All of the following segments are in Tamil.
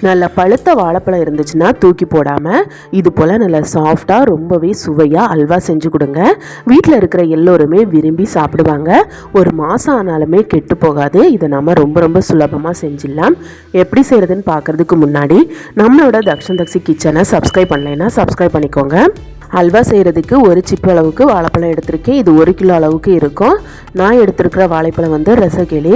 நல்ல பழுத்த வாழைப்பழம் இருந்துச்சுன்னா தூக்கி போடாமல் இது போல் நல்லா சாஃப்டாக ரொம்பவே சுவையாக அல்வா செஞ்சு கொடுங்க. வீட்டில் இருக்கிற எல்லோருமே விரும்பி சாப்பிடுவாங்க. ஒரு மாதம் ஆனாலுமே கெட்டு போகாது. இதை நம்ம ரொம்ப ரொம்ப சுலபமாக செஞ்சிடலாம். எப்படி செய்கிறதுன்னு பார்க்குறதுக்கு முன்னாடி நம்மளோட தக்ஷன் தக்ஷி கிச்சனை சப்ஸ்கிரைப் பண்ணலைன்னா சப்ஸ்கிரைப் பண்ணிக்கோங்க. அல்வா செய்கிறதுக்கு ஒரு சிப்பு அளவுக்கு வாழைப்பழம் எடுத்திருக்கேன். இது ஒரு கிலோ அளவுக்கு இருக்கும். நான் எடுத்திருக்கிற வாழைப்பழம் வந்து ரசகிளி.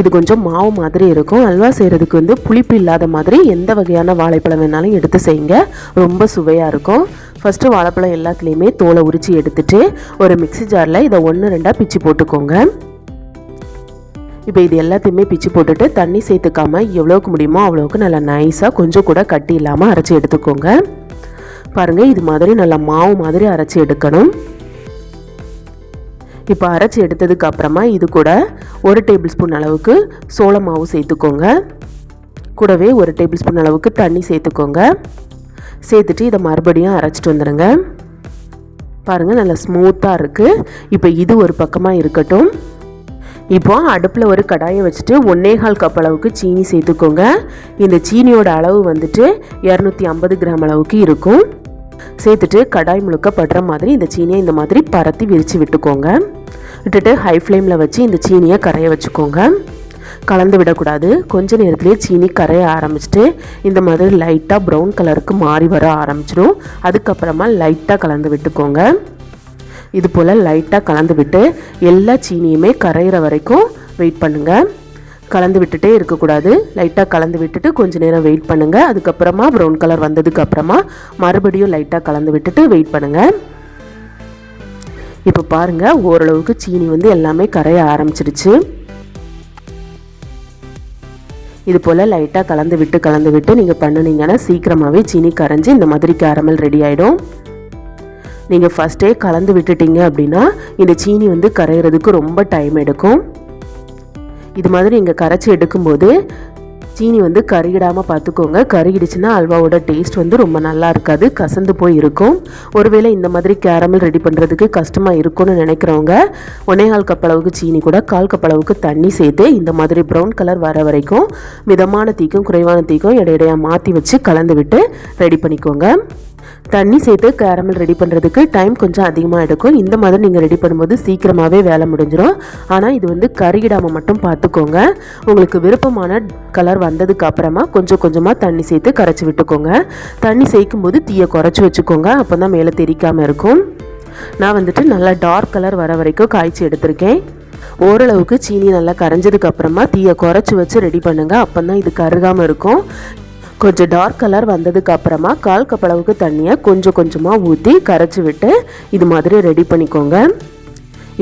இது கொஞ்சம் மாவு மாதிரி இருக்கும். அல்வா செய்கிறதுக்கு வந்து புளிப்பு இல்லாத மாதிரி எந்த வகையான வாழைப்பழம் வேணாலும் எடுத்து செய்யுங்க. ரொம்ப சுவையாக இருக்கும். ஃபஸ்ட்டு வாழைப்பழம் எல்லாத்துலேயுமே தோலை உரித்து எடுத்துட்டு ஒரு மிக்ஸி ஜாரில் இதை ஒன்று ரெண்டாக பிச்சு போட்டுக்கோங்க. இப்போ இது எல்லாத்தையுமே பிச்சு போட்டுட்டு தண்ணி சேர்த்துக்காமல் எவ்வளோக்கு முடியுமோ அவ்வளோக்கு நல்லா நைஸாக கொஞ்சம் கூட கட்டி இல்லாமல் அரைச்சி எடுத்துக்கோங்க. பாருங்கள் இது மாதிரி நல்லா மாவு மாதிரி அரைச்சி எடுக்கணும். இப்போ அரைச்சி எடுத்ததுக்கு அப்புறமா இது கூட ஒரு டேபிள் ஸ்பூன் அளவுக்கு சோள மாவு சேர்த்துக்கோங்க. கூடவே ஒரு டேபிள் ஸ்பூன் அளவுக்கு தண்ணி சேர்த்துக்கோங்க. சேர்த்துட்டு இதை மறுபடியும் அரைச்சிட்டு வந்துடுங்க பாருங்கள் நல்லா ஸ்மூத்தாக இருக்குது இப்போ இது ஒரு பக்கமாக இருக்கட்டும். இப்போ அடுப்பில் ஒரு கடாயை வச்சுட்டு ஒன்னேகால் கப் அளவுக்கு சீனி சேர்த்துக்கோங்க. இந்த சீனியோட அளவு வந்துட்டு இரநூத்தி ஐம்பது கிராம் அளவுக்கு இருக்கும். சேர்த்துட்டு கடாய் முழுக்க படுற மாதிரி இந்த சீனியை இந்த மாதிரி பரத்தி விரித்து விட்டுக்கோங்க. விட்டுட்டு ஹை ஃப்ளேமில் வச்சு இந்த சீனியை கரைய வச்சுக்கோங்க. கலந்து விடக்கூடாது. கொஞ்ச நேரத்துலேயே சீனி கரைய ஆரம்பிச்சிட்டு இந்த மாதிரி லைட்டாக ப்ரௌன் கலருக்கு மாறி வர ஆரம்பிச்சிடும் அதுக்கப்புறமா லைட்டாக கலந்து விட்டுக்கோங்க. இது போல் லைட்டாக கலந்து விட்டு எல்லா சீனியுமே கரையிற வரைக்கும் வெயிட் பண்ணுங்கள் கலந்து விட்டுட்டே இருக்கக்கூடாது. லைட்டாக கலந்து விட்டுட்டு கொஞ்ச நேரம் வெயிட் பண்ணுங்கள் அதுக்கப்புறமா ப்ரௌன் கலர் வந்ததுக்கு அப்புறமா மறுபடியும் லைட்டாக கலந்து விட்டுட்டு வெயிட் பண்ணுங்கள் இப்போ பாருங்கள் ஓரளவுக்கு சீனி வந்து எல்லாமே கரைய ஆரம்பிச்சிடுச்சு. இது போல் லைட்டாக கலந்து விட்டு கலந்து விட்டு நீங்கள் பண்ணினீங்கன்னா சீக்கிரமாகவே சீனி கரைஞ்சி இந்த மாதிரி கேரமல் ரெடி ஆகிடும் நீங்கள் ஃபஸ்ட்டே கலந்து விட்டுட்டீங்க அப்படின்னா இந்த சீனி வந்து கரையிறதுக்கு ரொம்ப டைம் எடுக்கும். இது மாதிரி நீங்கள் கரைச்சி எடுக்கும்போது சீனி வந்து கருகிடாமல் பார்த்துக்கோங்க. கருகிடுச்சுன்னா அல்வாவோட டேஸ்ட் வந்து ரொம்ப நல்லா இருக்காது. கசந்து போய் இருக்கும். ஒருவேளை இந்த மாதிரி கேரமல் ரெடி பண்ணுறதுக்கு கஷ்டமாக இருக்கும்னு நினைக்கிறவங்க ஒன்னேகால் கப் அளவுக்கு சீனி கூட கால் கப் அளவுக்கு தண்ணி சேர்த்து இந்த மாதிரி ப்ரௌன் கலர் வர வரைக்கும் மிதமான தீக்கும் குறைவான தீக்கும் இடையிடையாக மாற்றி வச்சு கலந்து விட்டு ரெடி பண்ணிக்கோங்க. தண்ணி சேர்த்து கேரமல் ரெடி பண்ணுறதுக்கு டைம் கொஞ்சம் அதிகமாக எடுக்கும். இந்த மாதிரி நீங்கள் ரெடி பண்ணும்போது சீக்கிரமாகவே வேலை முடிஞ்சிடும் ஆனால் இது வந்து கருகிடாமல் மட்டும் பார்த்துக்கோங்க. உங்களுக்கு விருப்பமான கலர் வந்ததுக்கு அப்புறமா கொஞ்சம் கொஞ்சமாக தண்ணி சேர்த்து கரைச்சி விட்டுக்கோங்க. தண்ணி சேர்க்கும் போது தீயை குறைச்சி வச்சுக்கோங்க. அப்போ தான் மேலே தெரிக்காமல் இருக்கும். நான் வந்துட்டு நல்லா டார்க் கலர் வர வரைக்கும் காய்ச்சி எடுத்திருக்கேன். ஓரளவுக்கு சீனி நல்லா கரைஞ்சதுக்கு அப்புறமா தீயை குறைச்சி வச்சு ரெடி பண்ணுங்கள் அப்போ தான் இது கருகாமல் இருக்கும். கொஞ்சம் டார்க் கலர் வந்ததுக்கு அப்புறமா கால் கப் அளவுக்கு தண்ணியை கொஞ்சம் கொஞ்சமாக ஊற்றி கரைச்சி விட்டு இது மாதிரி ரெடி பண்ணிக்கோங்க.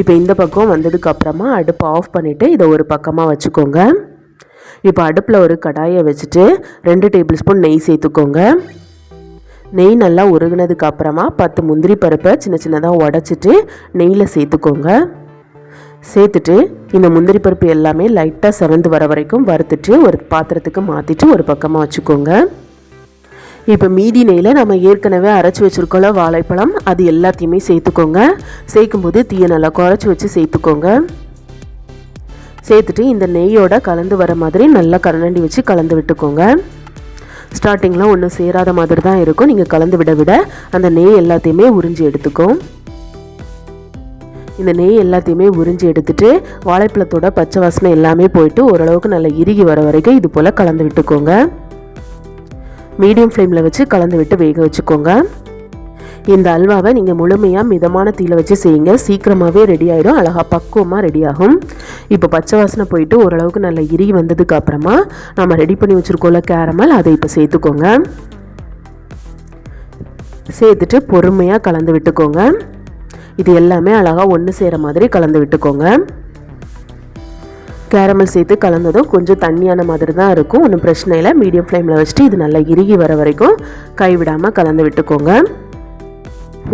இப்போ இந்த பக்கம் வந்ததுக்கு அப்புறமா அடுப்பை ஆஃப் பண்ணிவிட்டு இதை ஒரு பக்கமாக வச்சுக்கோங்க. இப்போ அடுப்பில் ஒரு கடாயை வச்சுட்டு ரெண்டு டேபிள் ஸ்பூன் நெய் சேர்த்துக்கோங்க. நெய் நல்லா உருகுனதுக்கு அப்புறமா பத்து முந்திரி பருப்பை சின்ன சின்னதாக உடச்சிட்டு நெய்யில் சேர்த்துக்கோங்க. சேர்த்துட்டு இந்த முந்திரி பருப்பு எல்லாமே லைட்டாக செவந்து வர வரைக்கும் வறுத்துட்டு ஒரு பாத்திரத்துக்கு மாற்றிட்டு ஒரு பக்கமாக வச்சுக்கோங்க. இப்போ மீதி நெய்யில் நம்ம ஏற்கனவே அரைச்சி வச்சுருக்கோம்ல வாழைப்பழம் அது எல்லாத்தையுமே சேர்த்துக்கோங்க. சேர்க்கும்போது தீயை நல்லா குறைச்சி வச்சு சேர்த்துக்கோங்க. சேர்த்துட்டு இந்த நெய்யோட கலந்து வர மாதிரி நல்லா கரண்டி வச்சு கலந்து விட்டுக்கோங்க. ஸ்டார்டிங்லாம் ஒன்றும் சேராத மாதிரி தான் இருக்கும். நீங்கள் கலந்து விட விட அந்த நெய் எல்லாத்தையுமே உறிஞ்சி எடுத்துக்கும் இந்த நெய் எல்லாத்தையுமே உறிஞ்சி எடுத்துட்டு வாழைப்பழத்தோட பச்சை வாசனை எல்லாமே போயிட்டு ஓரளவுக்கு நல்லா இறுகி வர வரைக்கும் இது போல் கலந்து விட்டுக்கோங்க. மீடியம் ஃப்ளேமில் வச்சு கலந்து விட்டு வேக வச்சுக்கோங்க. இந்த அல்வாவை நீங்கள் முழுமையாக மிதமான தீயில் வச்சு செய்யுங்க. சீக்கிரமாகவே ரெடி ஆகிடும் அழகாக பக்குவமாக ரெடி ஆகும். இப்போ பச்சை வாசனை போயிட்டு ஓரளவுக்கு நல்லா இறுகி வந்ததுக்கு அப்புறமா நம்ம ரெடி பண்ணி வச்சுருக்கோம்ல கேரமல் அதை இப்போ சேர்த்துக்கோங்க. சேர்த்துட்டு பொறுமையாக கலந்து விட்டுக்கோங்க. இது எல்லாமே அழகாக ஒன்று சேர மாதிரி கலந்து விட்டுக்கோங்க. கேரமல் சேர்த்து கலந்ததும் கொஞ்சம் தண்ணியான மாதிரி தான் இருக்கும். ஒன்றும் பிரச்சனை இல்லை. மீடியம் ஃப்ளேமில் வச்சுட்டு இது நல்லா இறுகி வர வரைக்கும் கைவிடாமல் கலந்து விட்டுக்கோங்க.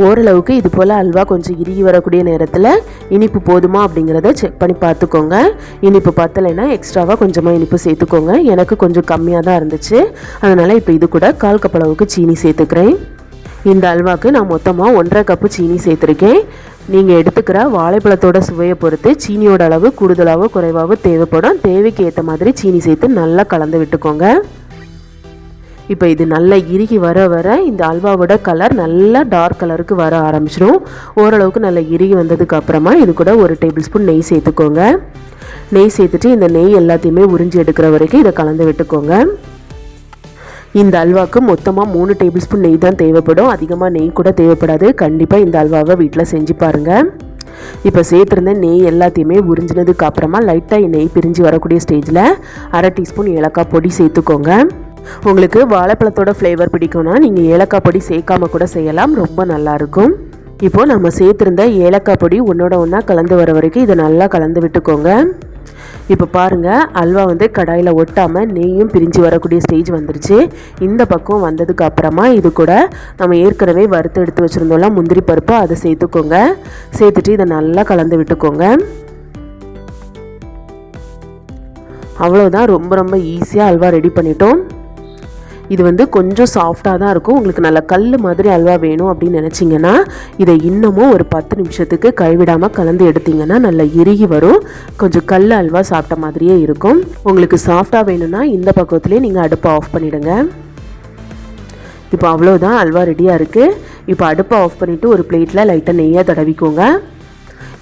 ஓரளவுக்கு இது போல் அல்வா கொஞ்சம் இறுகி வரக்கூடிய நேரத்தில் இனிப்பு போதுமா அப்படிங்கிறத செக் பண்ணி பார்த்துக்கோங்க. இனிப்பு பத்தலைன்னா எக்ஸ்ட்ராவாக கொஞ்சமாக இனிப்பு சேர்த்துக்கோங்க. எனக்கு கொஞ்சம் கம்மியாக தான் இருந்துச்சு. அதனால் இப்போ இது கூட கால் கப்பளவுக்கு சீனி சேர்த்துக்கிறேன். இந்த அல்வாக்கு நான் மொத்தமாக ஒன்றரை கப்பு சீனி சேர்த்துருக்கேன். நீங்கள் எடுத்துக்கிற வாழைப்பழத்தோட சுவையை பொறுத்து சீனியோட அளவு கூடுதலாகவோ குறைவாகவோ தேவைப்படும். தேவைக்கு ஏற்ற மாதிரி சீனி சேர்த்து நல்லா கலந்து விட்டுக்கோங்க. இப்போ இது நல்லா இறுகி வர வர இந்த அல்வாவோட கலர் நல்லா டார்க் கலருக்கு வர ஆரம்பிச்சிடும் ஓரளவுக்கு நல்லா இறுகி வந்ததுக்கு அப்புறமா இது கூட ஒரு டேபிள் ஸ்பூன் நெய் சேர்த்துக்கோங்க. நெய் சேர்த்துட்டு இந்த நெய் எல்லாத்தையுமே உறிஞ்சி எடுக்கிற வரைக்கும் இதை கலந்து விட்டுக்கோங்க. இந்த அல்வாவுக்கு மொத்தமாக மூணு டேபிள் ஸ்பூன் நெய் தான் தேவைப்படும். அதிகமாக நெய் கூட தேவைப்படாது. கண்டிப்பாக இந்த அல்வாவை வீட்டில் செஞ்சு பாருங்கள் இப்போ சேர்த்துருந்த நெய் எல்லாத்தையுமே உறிஞ்சினதுக்கு அப்புறமா லைட்டாக நெய் பிரிஞ்சு வரக்கூடிய ஸ்டேஜில் அரை டீஸ்பூன் ஏலக்காய் பொடி சேர்த்துக்கோங்க. உங்களுக்கு வாழைப்பழத்தோட ஃப்ளேவர் பிடிக்கும்னா நீங்கள் ஏலக்காய் பொடி சேர்க்காம கூட செய்யலாம். ரொம்ப நல்லாயிருக்கும் இப்போது நம்ம சேர்த்துருந்த ஏலக்காய் பொடி ஒன்றோட ஒன்றா கலந்து வர வரைக்கும் இதை நல்லா கலந்து விட்டுக்கோங்க. இப்போ பாருங்கள் அல்வா வந்து கடாயில் ஒட்டாமல் நெய்யும் பிரிஞ்சு வரக்கூடிய ஸ்டேஜ் வந்துருச்சு. இந்த பக்கம் வந்ததுக்கு அப்புறமா இது கூட நம்ம ஏற்கனவே வறுத்து எடுத்து வச்சுருந்தோம்ல முந்திரி பருப்பு அதை சேர்த்துக்கோங்க. சேர்த்துட்டு இதை நல்லா கலந்து விட்டுக்கோங்க. அவ்வளோதான் ரொம்ப ரொம்ப ஈஸியாக அல்வா ரெடி பண்ணிட்டோம். இது வந்து கொஞ்சம் சாஃப்டாக தான் இருக்கும். உங்களுக்கு நல்ல கல் மாதிரி அல்வா வேணும் அப்படின்னு நினச்சிங்கன்னா இதை இன்னமும் ஒரு பத்து நிமிஷத்துக்கு கைவிடாமல் கலந்து எடுத்திங்கன்னா நல்லா இறுகி வரும். கொஞ்சம் கல் அல்வா சாப்பிட்ட மாதிரியே இருக்கும். உங்களுக்கு சாஃப்டாக வேணும்னா இந்த பக்கத்துலேயே நீங்கள் அடுப்பை ஆஃப் பண்ணிவிடுங்க இப்போ அவ்வளோதான் அல்வா ரெடியாக இருக்குது இப்போ அடுப்பை ஆஃப் பண்ணிவிட்டு ஒரு பிளேட்டில் லைட்டாக நெய்யாக தடவிக்கோங்க.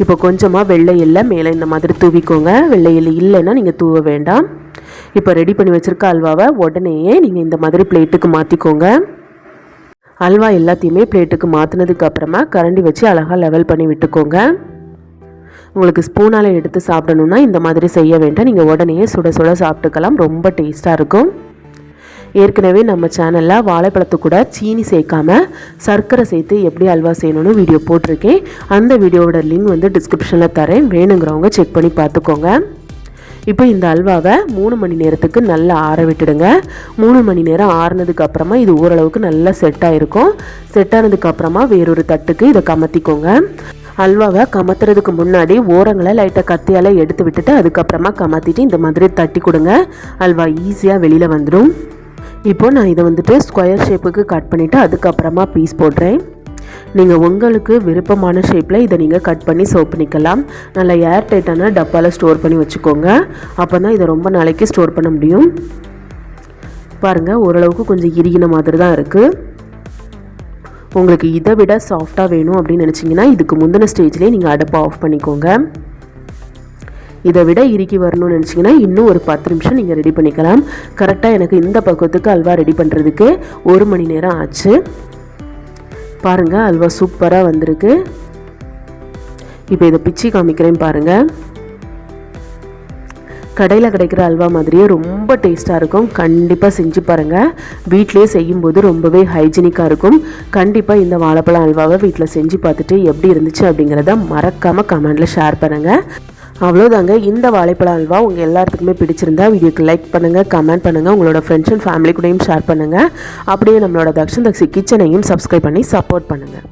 இப்போ கொஞ்சமாக வெள்ளை எல்லை மேலே இந்த மாதிரி தூவிக்கோங்க. வெள்ளை எல்லை இல்லைன்னா நீங்கள் தூவ வேண்டாம். இப்போ ரெடி பண்ணி வச்சுருக்க அல்வாவை உடனேயே நீங்கள் இந்த மாதிரி பிளேட்டுக்கு மாற்றிக்கோங்க அல்வா எல்லாத்தையுமே பிளேட்டுக்கு மாற்றினதுக்கு அப்புறமா கரண்டி வச்சு அழகாக லெவல் பண்ணி விட்டுக்கோங்க. உங்களுக்கு ஸ்பூனால் எடுத்து சாப்பிடணுன்னா இந்த மாதிரி செய்ய வேண்டாம். நீங்கள் உடனே சுட சுட சாப்பிட்டுக்கலாம். ரொம்ப டேஸ்ட்டாக இருக்கும். ஏற்கனவே நம்ம சேனலில் வாழைப்பழத்து கூட சீனி சேர்க்காமல் சர்க்கரை சேர்த்து எப்படி அல்வா செய்யணும்னு வீடியோ போட்டிருக்கேன். அந்த வீடியோவோட லிங்க் வந்து டிஸ்கிரிப்ஷனில் தரேன். வேணுங்கிறவங்க செக் பண்ணி பார்த்துக்கோங்க. இப்போ இந்த அல்வாவை மூணு மணி நேரத்துக்கு நல்லா ஆற விட்டுடுங்க. மூணு மணி நேரம் ஆறுனதுக்கு அப்புறமா இது ஓரளவுக்கு நல்லா செட் ஆகிருக்கும் செட் ஆனதுக்கு அப்புறமா வேறொரு தட்டுக்கு இதை கமத்திக்கோங்க. அல்வாவை கமத்துறதுக்கு முன்னாடி ஓரங்களை லைட்டாக கத்தியால் எடுத்து விட்டுட்டு அதுக்கப்புறமா கமத்திட்டு இந்த மாதிரி தட்டி கொடுங்க. அல்வா ஈஸியாக வெளியில் வந்துடும் இப்போ நான் இதை வந்துட்டு ஸ்கொயர் ஷேப்புக்கு கட் பண்ணிவிட்டு அதுக்கப்புறமா பீஸ் போடுறேன். நீங்கள் உங்களுக்கு விருப்பமான ஷேப்பில் இதை நீங்கள் கட் பண்ணி சோப் பண்ணிக்கலாம். நல்லா ஏர் டைட்டான டப்பாவில் ஸ்டோர் பண்ணி வச்சுக்கோங்க. அப்போ தான் இதை ரொம்ப நாளைக்கு ஸ்டோர் பண்ண முடியும். பாருங்கள் ஓரளவுக்கு கொஞ்சம் இறுகின மாதிரி தான் இருக்குது உங்களுக்கு இதை விட சாஃப்டாக வேணும் அப்படின்னு நினச்சிங்கன்னா இதுக்கு முந்தின ஸ்டேஜ்லேயே நீங்கள் அடுப்பை ஆஃப் பண்ணிக்கோங்க. இதை விட இறுக்கி வரணும்னு நினச்சிங்கன்னா இன்னும் ஒரு பத்து நிமிஷம் நீங்கள் ரெடி பண்ணிக்கலாம். கரெக்டாக எனக்கு இந்த பக்கத்துக்கு அல்வா ரெடி பண்ணுறதுக்கு ஒரு மணி நேரம் ஆச்சு. பாருங்கள் அல்வா சூப்பராக வந்திருக்கு. இப்போ இதை பிச்சு காமிக்கிறேன் பாருங்கள் கடையில் கிடைக்கிற அல்வா மாதிரியே ரொம்ப டேஸ்ட்டாக இருக்கும். கண்டிப்பாக செஞ்சு பாருங்கள் வீட்டிலே செய்யும்போது ரொம்பவே ஹைஜீனிக்காக இருக்கும். கண்டிப்பாக இந்த வாழைப்பழம் அல்வாவை வீட்டில் செஞ்சு பார்த்துட்டு எப்படி இருந்துச்சு அப்படிங்கிறத மறக்காமல் கமெண்டில் ஷேர் பண்ணுங்கள் அவ்வளோதாங்க இந்த வாழைப்பழ அல்வா உங்கள் எல்லாத்துக்குமே பிடிச்சிருந்தா வீடியோக்கு லைக் பண்ணுங்கள் கமெண்ட் பண்ணுங்கள் உங்களோட ஃப்ரெண்ட்ஸ் அண்ட் ஃபேமிலி கூடயும் ஷேர் பண்ணுங்கள் அப்படியே நம்மளோட தக்ஷன் தக்ஷி கிச்சனையும் சப்ஸ்கிரைப் பண்ணி சப்போர்ட் பண்ணுங்கள்